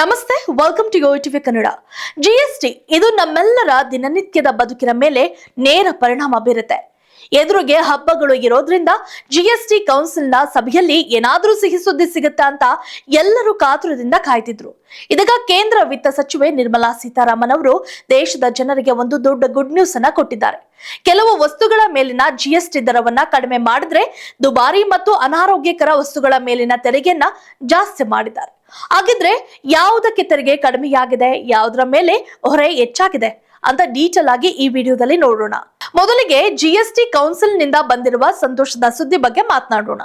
ನಮಸ್ತೆ welcome to TV Kannada GST ಇದು ನಮ್ಮೆಲ್ಲರ ದಿನನಿತ್ಯದ ಬದುಕಿನ ಮೇಲೆ ನೇರ ಪರಿಣಾಮ ಬೀರುತ್ತೆ. ಎದುರಿಗೆ ಹಬ್ಬಗಳು ಇರೋದ್ರಿಂದ ಜಿಎಸ್ಟಿ ಕೌನ್ಸಿಲ್ನ ಸಭೆಯಲ್ಲಿ ಏನಾದರೂ ಸಿಹಿ ಸುದ್ದಿ ಸಿಗುತ್ತಾ ಅಂತ ಎಲ್ಲರೂ ಕಾತುರದಿಂದ ಕಾಯ್ತಿದ್ರು. ಇದೀಗ ಕೇಂದ್ರ ವಿತ್ತ ಸಚಿವೆ ನಿರ್ಮಲಾ ಸೀತಾರಾಮನ್ ಅವರು ದೇಶದ ಜನರಿಗೆ ಒಂದು ದೊಡ್ಡ ಗುಡ್ ನ್ಯೂಸ್ ಅನ್ನ ಕೊಟ್ಟಿದ್ದಾರೆ. ಕೆಲವು ವಸ್ತುಗಳ ಮೇಲಿನ ಜಿಎಸ್ಟಿ ದರವನ್ನ ಕಡಿಮೆ ಮಾಡಿದ್ರೆ ದುಬಾರಿ ಮತ್ತು ಅನಾರೋಗ್ಯಕರ ವಸ್ತುಗಳ ಮೇಲಿನ ತೆರಿಗೆಯನ್ನ ಜಾಸ್ತಿ ಮಾಡಿದ್ದಾರೆ. ಹಾಗಿದ್ರೆ ಯಾವುದಕ್ಕೆ ತೆರಿಗೆ ಕಡಿಮೆಯಾಗಿದೆ, ಯಾವುದರ ಮೇಲೆ ಹೊರೆ ಹೆಚ್ಚಾಗಿದೆ ಅಂತ ಡೀಟೇಲ್ ಆಗಿ ಈ ವಿಡಿಯೋದಲ್ಲಿ ನೋಡೋಣ. ಮೊದಲಿಗೆ ಜಿಎಸ್ಟಿ ಕೌನ್ಸಿಲ್ನಿಂದ ಬಂದಿರುವ ಸಂತೋಷದ ಸುದ್ದಿ ಬಗ್ಗೆ ಮಾತನಾಡೋಣ.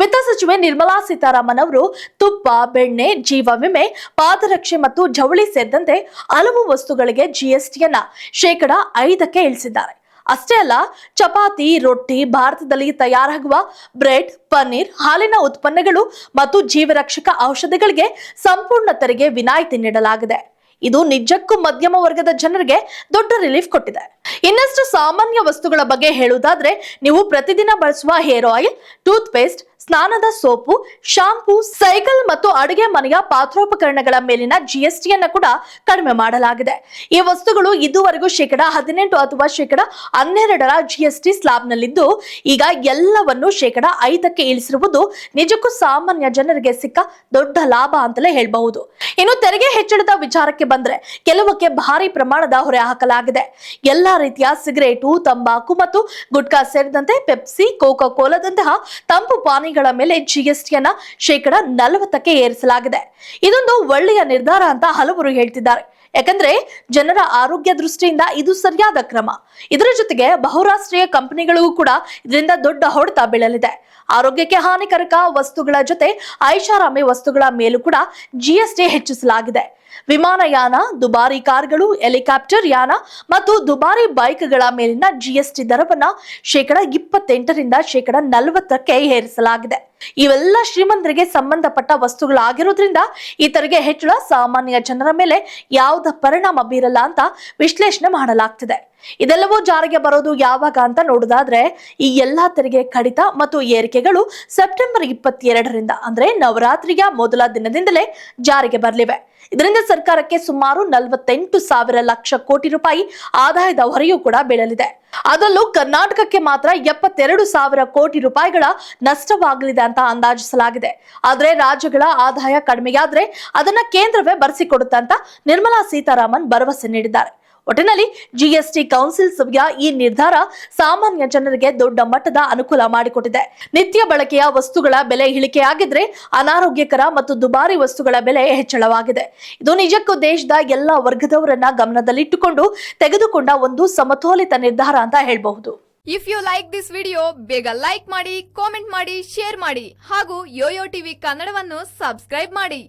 ವಿತ್ತ ಸಚಿವೆ ನಿರ್ಮಲಾ ಸೀತಾರಾಮನ್ ಅವರು ತುಪ್ಪ, ಬೆಣ್ಣೆ ಜೀವ ವಿಮೆ ಪಾದರಕ್ಷೆ ಮತ್ತು ಜವಳಿ ಸೇರಿದಂತೆ ಹಲವು ವಸ್ತುಗಳಿಗೆ ಜಿಎಸ್ಟಿಯನ್ನ ಶೇಕಡ ಐದಕ್ಕೆ ಇಳಿಸಿದ್ದಾರೆ. ಅಷ್ಟೇ ಅಲ್ಲ, ಚಪಾತಿ, ರೊಟ್ಟಿ ಭಾರತದಲ್ಲಿ ತಯಾರಾಗುವ ಬ್ರೆಡ್, ಪನ್ನೀರ್, ಹಾಲಿನ ಉತ್ಪನ್ನಗಳು ಮತ್ತು ಜೀವರಕ್ಷಕ ಔಷಧಿಗಳಿಗೆ ಸಂಪೂರ್ಣ ತೆರಿಗೆ ವಿನಾಯಿತಿ ನೀಡಲಾಗಿದೆ. ಇದು ನಿಜಕ್ಕೂ ಮಧ್ಯಮ ವರ್ಗದ ಜನರಿಗೆ ದೊಡ್ಡ ರಿಲೀಫ್ ಕೊಟ್ಟಿದೆ. ಇನ್ನಷ್ಟು ಸಾಮಾನ್ಯ ವಸ್ತುಗಳ ಬಗ್ಗೆ ಹೇಳುವುದಾದ್ರೆ, ನೀವು ಪ್ರತಿದಿನ ಬಳಸುವ ಹೇರ್ ಆಯಿಲ್ ಟೂತ್ ಪೇಸ್ಟ್ ಸ್ನಾನದ ಸೋಪು, ಶಾಂಪೂ, ಸೈಕಲ್ ಮತ್ತು ಅಡುಗೆ ಮನೆಯ ಪಾತ್ರೋಪಕರಣಗಳ ಮೇಲಿನ ಜಿಎಸ್ಟಿಯನ್ನು ಕೂಡ ಕಡಿಮೆ ಮಾಡಲಾಗಿದೆ. ಈ ವಸ್ತುಗಳು ಇದುವರೆಗೂ ಶೇಕಡ ಹದಿನೆಂಟು ಅಥವಾ ಶೇಕಡ ಹನ್ನೆರಡರ ಜಿಎಸ್ಟಿ ಸ್ಲಾಬ್ನಲ್ಲಿದ್ದು ಈಗ ಎಲ್ಲವನ್ನು ಶೇಕಡ ಐದಕ್ಕೆ ಇಳಿಸಿರುವುದು ನಿಜಕ್ಕೂ ಸಾಮಾನ್ಯ ಜನರಿಗೆ ಸಿಕ್ಕ ದೊಡ್ಡ ಲಾಭ ಅಂತಲೇ ಹೇಳಬಹುದು. ಇನ್ನು ತೆರಿಗೆ ಹೆಚ್ಚಳದ ವಿಚಾರಕ್ಕೆ ಬಂದ್ರೆ ಕೆಲವಕ್ಕೆ ಭಾರಿ ಪ್ರಮಾಣದ ಹೊರೆ ಹಾಕಲಾಗಿದೆ. ಎಲ್ಲಾ ರೀತಿಯ ಸಿಗರೇಟು, ತಂಬಾಕು ಮತ್ತು ಗುಟ್ಕಾ ಸೇರಿದಂತೆ ಪೆಪ್ಸಿ ಕೋಕಾ ಕೋಲಾದಂತಹ ತಂಪು ಪಾನೀಯಗಳ ಮೇಲೆ ಜಿಎಸ್ಟಿಯನ್ನ ಶೇಕಡ ನಲವತ್ತಕ್ಕೆ ಏರಿಸಲಾಗಿದೆ. ಇದೊಂದು ಒಳ್ಳೆಯ ನಿರ್ಧಾರ ಅಂತ ಹಲವರು ಹೇಳ್ತಿದ್ದಾರೆ. ಯಾಕಂದ್ರೆ ಜನರ ಆರೋಗ್ಯ ದೃಷ್ಟಿಯಿಂದ ಇದು ಸರಿಯಾದ ಕ್ರಮ. ಇದರ ಜೊತೆಗೆ ಬಹುರಾಷ್ಟ್ರೀಯ ಕಂಪನಿಗಳಿಗೂ ಕೂಡ ಇದರಿಂದ ದೊಡ್ಡ ಹೊಡೆತ ಬೀಳಲಿದೆ. ಆರೋಗ್ಯಕ್ಕೆ ಹಾನಿಕಾರಕ ವಸ್ತುಗಳ ಜೊತೆ ಐಷಾರಾಮಿ ವಸ್ತುಗಳ ಮೇಲೂ ಕೂಡ ಜಿಎಸ್ಟಿ ಹೆಚ್ಚಿಸಲಾಗಿದೆ. ವಿಮಾನಯಾನ ದುಬಾರಿ ಕಾರ್ಗಳು, ಹೆಲಿಕಾಪ್ಟರ್ ಯಾನ ಮತ್ತು ದುಬಾರಿ ಬೈಕ್ಗಳ ಮೇಲಿನ ಜಿಎಸ್ಟಿ ದರವನ್ನ ಶೇಕಡ ಇಪ್ಪತ್ತೆಂಟರಿಂದ ಶೇಕಡ ನಲವತ್ತಕ್ಕೆ ಏರಿಸಲಾಗಿದೆ. ಇವೆಲ್ಲ ಶ್ರೀಮಂತರಿಗೆ ಸಂಬಂಧಪಟ್ಟ ವಸ್ತುಗಳಾಗಿರೋದ್ರಿಂದ ಈ ತೆರಿಗೆ ಹೆಚ್ಚಳ ಸಾಮಾನ್ಯ ಜನರ ಮೇಲೆ ಯಾವ್ದ ಪರಿಣಾಮ ಬೀರಲ್ಲ ಅಂತ ವಿಶ್ಲೇಷಣೆ ಮಾಡಲಾಗ್ತಿದೆ. ಇದೆಲ್ಲವೂ ಜಾರಿಗೆ ಬರೋದು ಯಾವಾಗ ಅಂತ ನೋಡೋದಾದ್ರೆ ಈ ಎಲ್ಲಾ ತೆರಿಗೆ ಕಡಿತ ಮತ್ತು ಏರಿಕೆಗಳು ಸೆಪ್ಟೆಂಬರ್ ಇಪ್ಪತ್ತೆರಡರಿಂದ ಅಂದ್ರೆ ನವರಾತ್ರಿಯ ಮೊದಲ ದಿನದಿಂದಲೇ ಜಾರಿಗೆ ಬರಲಿವೆ. ಇದರಿಂದ ಸರ್ಕಾರಕ್ಕೆ ಸುಮಾರು ನಲವತ್ತೆಂಟು ಸಾವಿರ ಲಕ್ಷ ಕೋಟಿ ರೂಪಾಯಿ ಆದಾಯದ ಹೊರೆಯೂ ಕೂಡ ಬೀಳಲಿದೆ. ಅದರಲ್ಲೂ ಕರ್ನಾಟಕಕ್ಕೆ ಮಾತ್ರ ಎಪ್ಪತ್ತೆರಡು ಸಾವಿರ ಕೋಟಿ ರೂಪಾಯಿಗಳ ನಷ್ಟವಾಗಲಿದೆ ಅಂತ ಅಂದಾಜಿಸಲಾಗಿದೆ. ಆದ್ರೆ ರಾಜ್ಯಗಳ ಆದಾಯ ಕಡಿಮೆಯಾದ್ರೆ ಅದನ್ನ ಕೇಂದ್ರವೇ ಭರಿಸಿಕೊಡುತ್ತೆ ಅಂತ ನಿರ್ಮಲಾ ಸೀತಾರಾಮನ್ ಭರವಸೆ ನೀಡಿದ್ದಾರೆ. ಒಟ್ಟಿನಲ್ಲಿ ಜಿಎಸ್ಟಿ ಕೌನ್ಸಿಲ್ ಸಭೆಯ ಈ ನಿರ್ಧಾರ ಸಾಮಾನ್ಯ ಜನರಿಗೆ ದೊಡ್ಡ ಮಟ್ಟದ ಅನುಕೂಲ ಮಾಡಿಕೊಟ್ಟಿದೆ. ನಿತ್ಯ ಬಳಕೆಯ ವಸ್ತುಗಳ ಬೆಲೆ ಇಳಿಕೆಯಾಗಿದ್ರೆ ಅನಾರೋಗ್ಯಕರ ಮತ್ತು ದುಬಾರಿ ವಸ್ತುಗಳ ಬೆಲೆ ಹೆಚ್ಚಳವಾಗಿದೆ. ಇದು ನಿಜಕ್ಕೂ ದೇಶದ ಎಲ್ಲಾ ವರ್ಗದವರನ್ನ ಗಮನದಲ್ಲಿಟ್ಟುಕೊಂಡು ತೆಗೆದುಕೊಂಡ ಒಂದು ಸಮತೋಲಿತ ನಿರ್ಧಾರ ಅಂತ ಹೇಳಬಹುದು. If you like this video ಬೇಗ ಲೈಕ್ ಮಾಡಿ ಕಾಮೆಂಟ್ ಮಾಡಿ ಶೇರ್ ಮಾಡಿ ಹಾಗೂ ಯೋಯೋ ಟಿವಿ ಕನ್ನಡವನ್ನು ಸಬ್ಸ್ಕ್ರೈಬ್ ಮಾಡಿ.